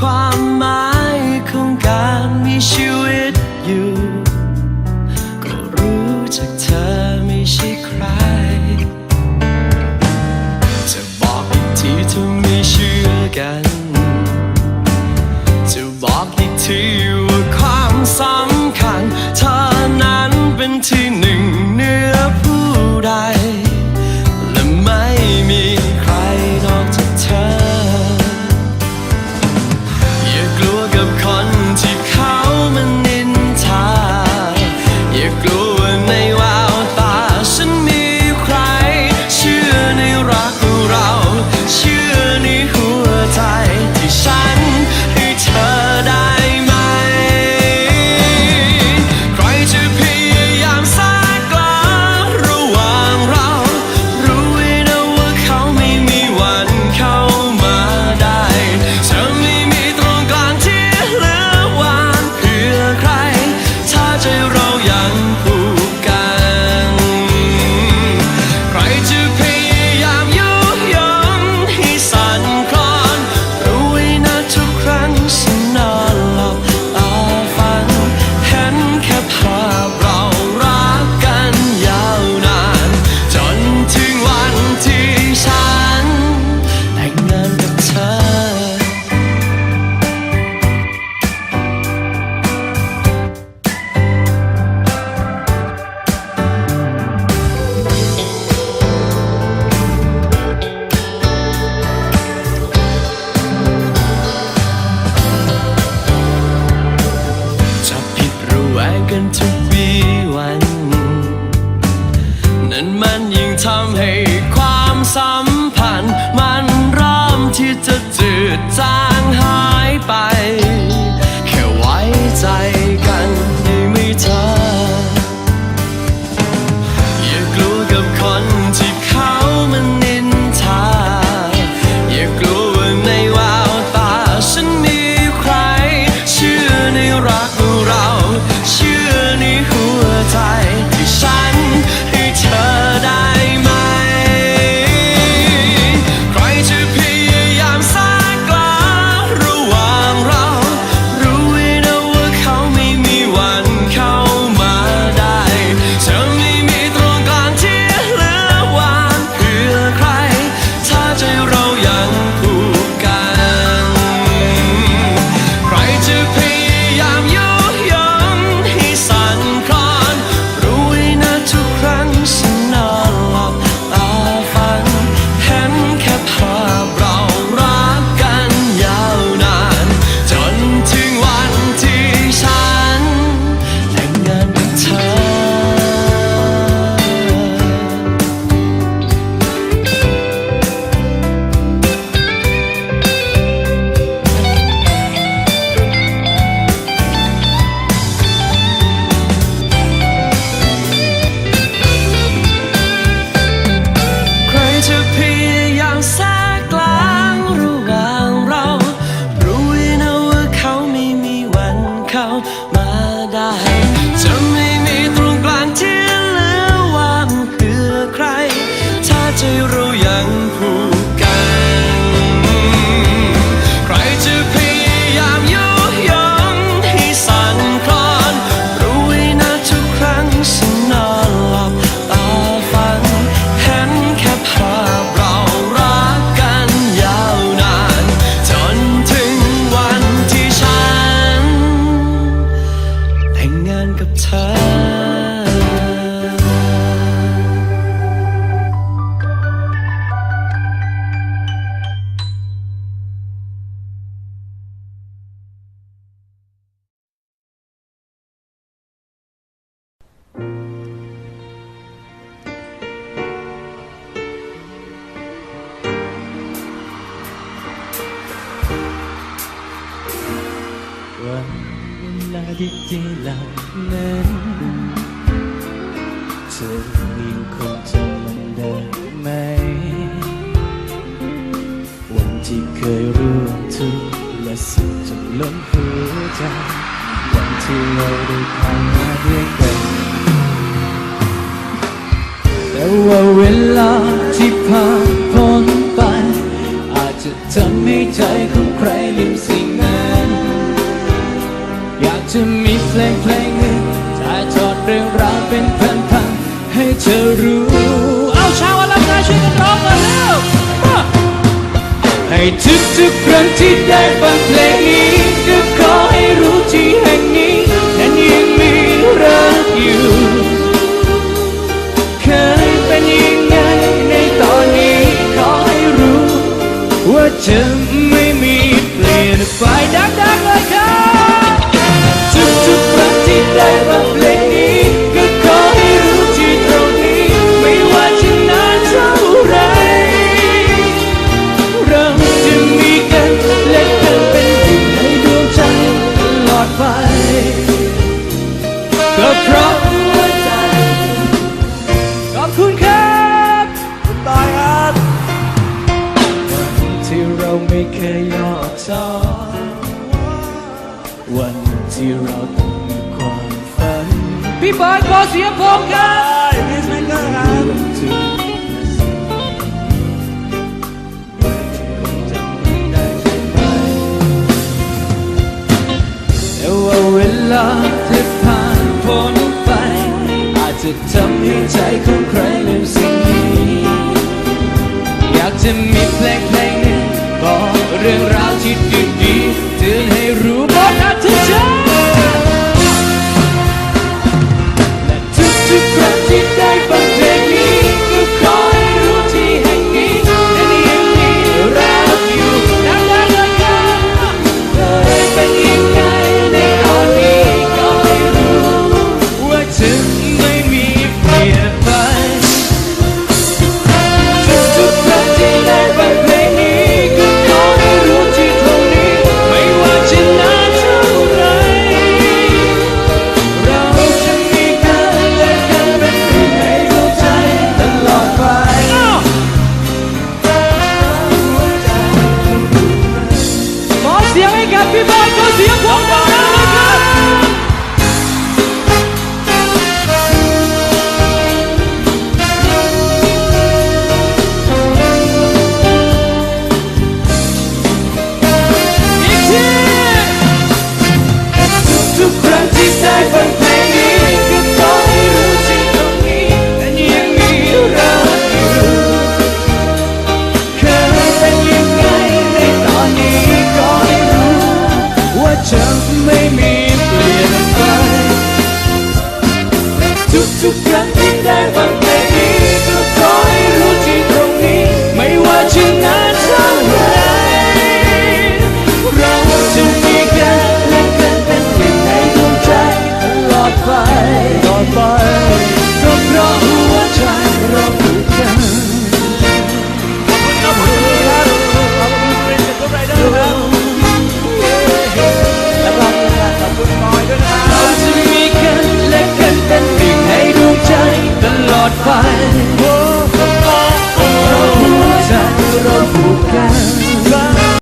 ความหมายของการมีชีวิตอยู่ ก็รู้จากเธอไม่ใช่ใคร จะบอกอีกทีถ้าไม่เชื่อกัน จะบอกอีกทีว่าความสัม 在 ว่าเวลาที่จริงเหล่านั้นเธอยังคงจำมันได้ไหม วันที่เคยร่วมทุกและสุขจนล้นหัวใจ วันที่เราได้ผ่านมาด้วยกันแต่ว่าเวลาที่ผ่านพ้นไป อาจจะทำให้ใจของใครลืมสิ่ง จะมีเพลงเพลงหนึ่งถ่ายทอดเรื่องราวเป็นพันๆให้เธอรู้ เอาชาวอลังกาช่วยกันร้องกันแล้วให้ทุกๆครั้งที่ได้ฟังเพลงนี้ก็ขอให้รู้ที่แห่งนี้นั้นยังมีรักอยู่ เคยเป็นยังไงในตอนนี้ขอให้รู้ว่าเธอ ไม่เคยย่อท้อวันที่เราต้องมีความฝัน พี่บอยขอเสียงผมครับพี่สเปกเกอร์ครับแต่ว่าเวลาที่ผ่านพ้นไป อาจจะทำให้ใจของใครลืมสิ่งนี้อยากจะมีเพลง รื่องราวที่ดี